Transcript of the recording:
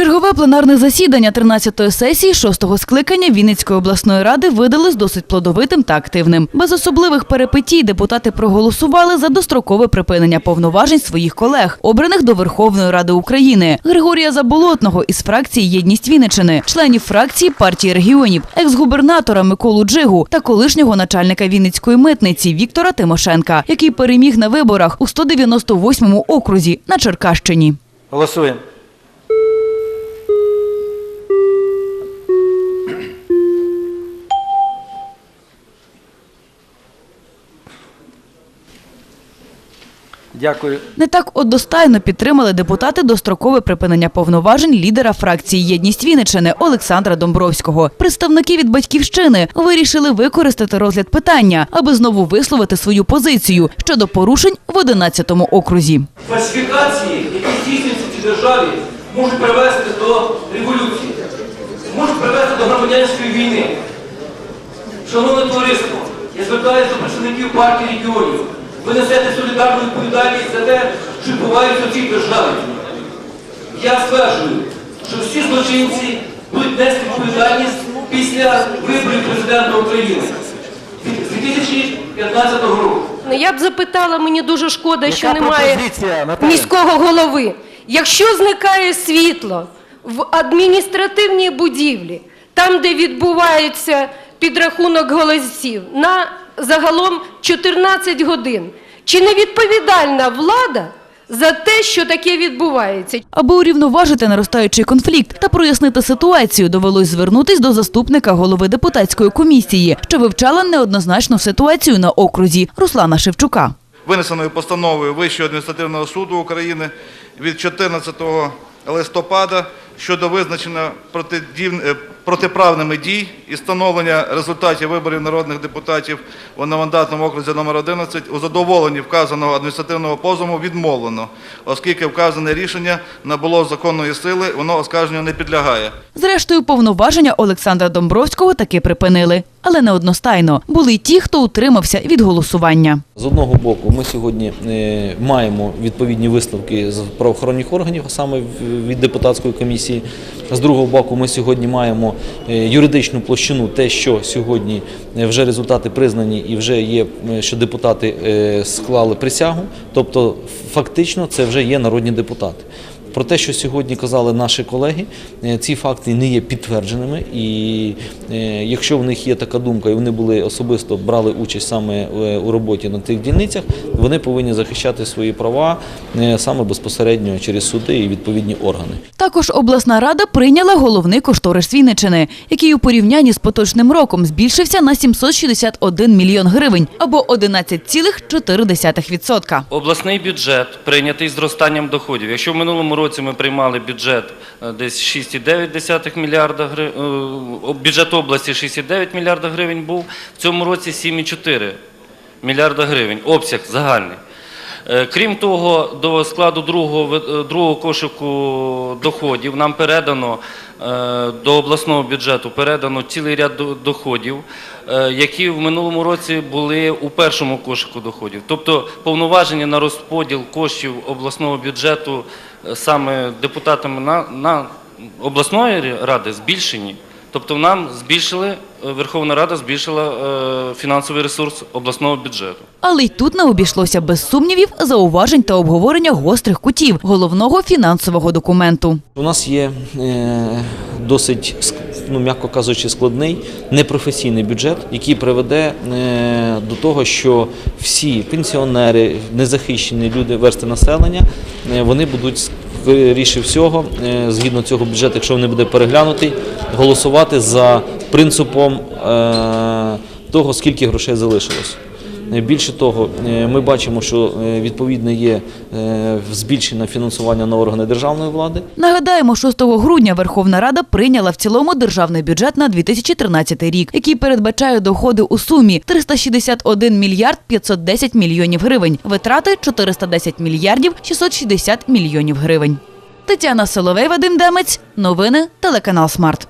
Чергове пленарне засідання 13-ї сесії 6-го скликання Вінницької обласної ради видалось досить плодовитим та активним. Без особливих перипетій депутати проголосували за дострокове припинення повноважень своїх колег, обраних до Верховної Ради України. Григорія Заболотного із фракції Єдність Вінничини, членів фракції партії регіонів, екс-губернатора Миколу Джигу та колишнього начальника Вінницької митниці Віктора Тимошенка, який переміг на виборах у 198-му окрузі на Черкащині. Голосуємо. Дякую. Не так одностайно підтримали депутати дострокове припинення повноважень лідера фракції Єдність Вінничини Олександра Домбровського. Представники від батьківщини вирішили використати розгляд питання, аби знову висловити свою позицію щодо порушень в 11-му окрузі. Фальсифікації, які здійснюються в цій державі, можуть привести до революції, можуть привести до громадянської війни. Шановне товариство, я звертаюся до представників партії регіонів. Ви несете солідарну відповідальність за те, що відбувається в цій державі. Я стверджую, що всі злочинці будуть нести відповідальність після виборів президента України з 2015 року. Ну, Я б запитала, мені дуже шкода, що немає міського голови. Якщо зникає світло в адміністративній будівлі, там, де відбувається підрахунок голосів, на загалом 14 годин, чи не відповідальна влада за те, що таке відбувається? Аби урівноважити наростаючий конфлікт та прояснити ситуацію, довелось звернутись до заступника голови депутатської комісії, що вивчала неоднозначну ситуацію на окрузі Руслана Шевчука. винесеною постановою Вищого адміністративного суду України від 14 листопада щодо визначення протидів- е, протиправними дій і встановлення результатів виборів народних депутатів у одномандатному окрузі номер 11 у задоволенні вказаного адміністративного позову відмовлено, оскільки вказане рішення набуло законної сили, воно оскарженню не підлягає. Зрештою, повноваження Олександра Домбровського таки припинили, але не одностайно. Були й ті, хто утримався від голосування. З одного боку, ми сьогодні е, маємо відповідні висновки з правоохоронних органів, а саме від депутатської комісії. З другого боку, ми сьогодні маємо е, юридичну площину, те, що сьогодні е, вже результати признані і вже є, що депутати е, склали присягу. Тобто, фактично, це вже є народні депутати. Про те, що сьогодні казали наші колеги, е, ці факти не є підтвердженими, і е, якщо в них є така думка, і вони були особисто брали участь саме е, у роботі на тих дільницях, вони повинні захищати свої права саме безпосередньо через суди і відповідні органи. Також обласна рада прийняла головний кошторис Вінничини, який у порівнянні з поточним роком збільшився на 761 мільйон гривень або 11,4%. Обласний бюджет прийнятий зростанням доходів. Якщо в минулому році ми приймали бюджет е, десь 6,9 мільярда гривень, бюджет області 6,9 мільярда гривень був, в цьому році 7,4 мільярда гривень, обсяг загальний. Е, Крім того, до складу другого, е, другого кошику доходів нам передано до обласного бюджету передано цілий ряд доходів, які в минулому році були у першому кошику доходів. Тобто повноваження на розподіл коштів обласного бюджету саме депутатами на, на обласної ради збільшені. Тобто нам збільшили, е, Верховна Рада збільшила е, фінансовий ресурс обласного бюджету. Але й тут не обійшлося без сумнівів, зауважень та обговорення гострих кутів головного фінансового документу. У нас є е, досить, ск- ну, м'яко кажучи, складний непрофесійний бюджет, який приведе е, до того, що всі пенсіонери, незахищені люди версти населення, е, вони будуть скоріше всього, е, згідно цього бюджету, якщо він буде переглянутий, голосувати за принципом того, скільки грошей залишилось. Е, Більше того, е, ми бачимо, що е, відповідно є збільшення фінансування на органи державної влади. Нагадаємо, 6 грудня Верховна Рада прийняла в цілому державний бюджет на 2013 рік, який передбачає доходи у сумі 361 мільярд 510 мільйонів гривень, витрати 410 мільярдів 660 мільйонів гривень. Тетяна Соловей, Вадим Демець. Новини телеканал Смарт.